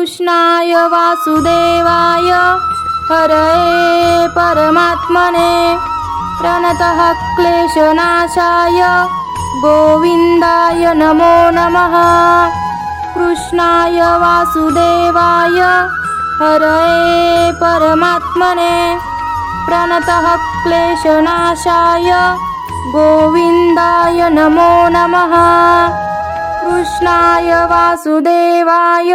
कृष्णाय वासुदेवाय हरये परमात्मने प्रणतः क्लेशनाशाय गोविन्दाय नमो नमः। कृष्णाय वासुदेवाय हरये परमात्मने प्रणतः क्लेशनाशाय गोविन्दाय नमो नमः। कृष्णाय वासुदेवाय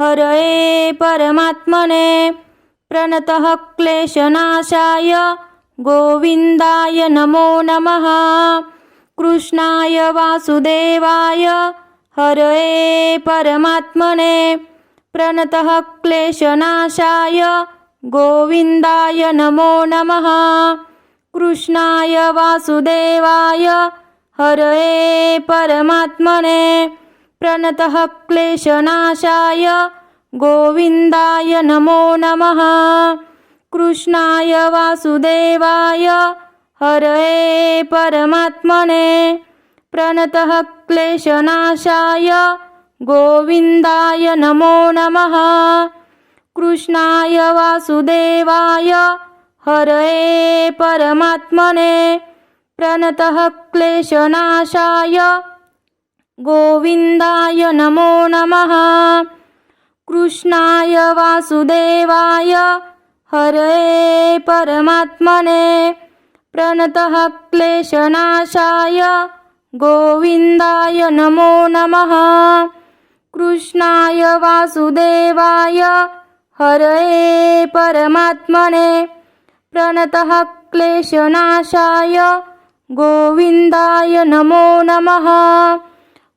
हरये परमात्मने प्रणतः क्लेशनाशाय गोविन्दाय नमो नमः। कृष्णाय वासुदेवाय हरये परमात्मने प्रणतः क्लेशनाशाय गोविन्दाय नमो नमः। कृष्णाय वासुदेवाय हरये परमात्मने प्रणतः क्लेशनाशाय। गोविन्दाय नमो नमः। कृष्णाय वासुदेवाय। हरये परमात्मने। प्रणतः क्लेशनाशाय। गोविन्दाय नमो नमः। कृष्णाय वासुदेवाय। हरये परमात्मने। प्रणतः क्लेशनाशाय। गोविन्दाय नमो नमः। कृष्णाय वासुदेवाय हरे परमात्मने। प्रणतः क्लेशनाशाय गोविन्दाय नमो नमः। कृष्णाय वासुदेवाय हरे परमात्मने। प्रणतः क्लेशनाशाय गोविन्दाय नमो नमः।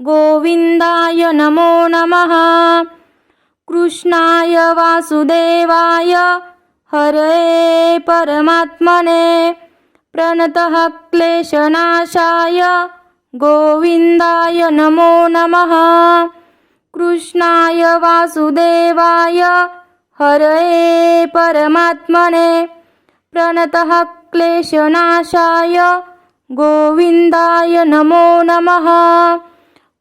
गोविन्दाय नमो नमः। कृष्णाय वासुदेवाय हरे परमात्मने। प्रणतः क्लेशनाशाय गोविन्दाय नमो नमः। कृष्णाय वासुदेवाय हरे परमात्मने। प्रणतः क्लेशनाशाय गोविन्दाय नमो नमः।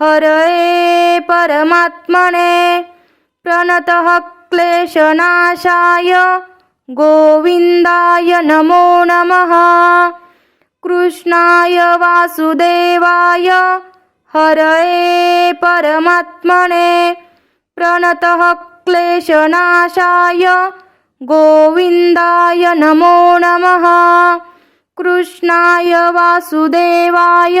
हरये परमात्मने प्रणतः क्लेशनाशाय गोविन्दाय नमो नमः। कृष्णाय वासुदेवाय हरये परमात्मने प्रणतः क्लेशनाशाय गोविन्दाय नमो नमः। कृष्णाय वासुदेवाय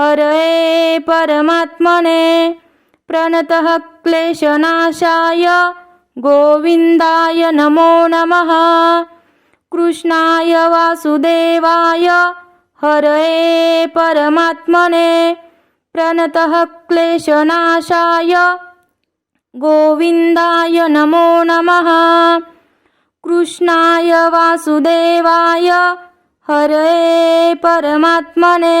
हरे परमात्मने प्रणतः क्लेशनाशाय गोविन्दाय नमो नमः। कृष्णाय वासुदेवाय हरये परमात्मने प्रणतः क्लेशनाशाय गोविन्दाय नमो नमः। कृष्णाय वासुदेवाय हरये परमात्मने